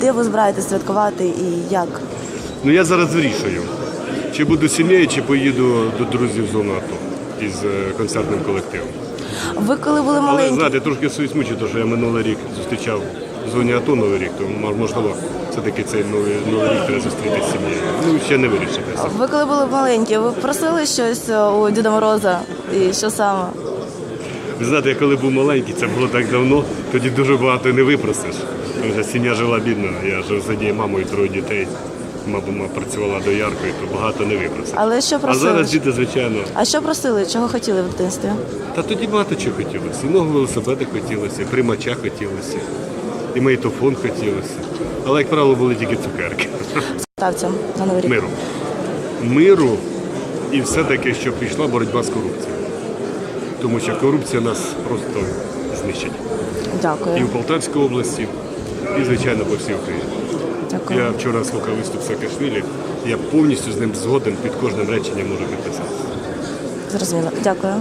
Де ви збираєтесь святкувати і як? Ну я зараз вирішую, чи буду сім'єю, чи поїду до друзів з зони АТО із е, концертним колективом. Ви коли були Але маленькі? знаєте, трошки союзмучу, тому що я минулий рік зустрічав в зоні АТО Новий рік, тому можливо, все-таки цей новий, новий рік треба зустріти з сім'єю. Ну, ще не вирішилося. Ви коли були маленькі, ви просили щось е, у Діда Мороза? І що саме? Ви знаєте, я коли був маленький, це було так давно, тоді дуже багато не випросиш. Тому що сім'я жила бідно, я жив з однією мамою, троє дітей. Мама працювала дояркою, то багато не випросиш. Але що А зараз діти, звичайно, А що просили? Чого хотіли в дитинстві? Та тоді багато чого хотілося. І нового велосипеда хотілося, і примача хотілося, і маїтофон хотілося. Але, як правило, були тільки цукерки. Ставцям на новий рік. Миру. Миру і все-таки, щоб пішла боротьба з корупцією. Тому що корупція нас просто знищить. І в Полтавській області, і, звичайно, по всій Україні. Дякую. Я вчора слухав виступ Саакашвілі, я повністю з ним згоден, під кожним реченням можу підписатися. Зрозуміло. Дякую.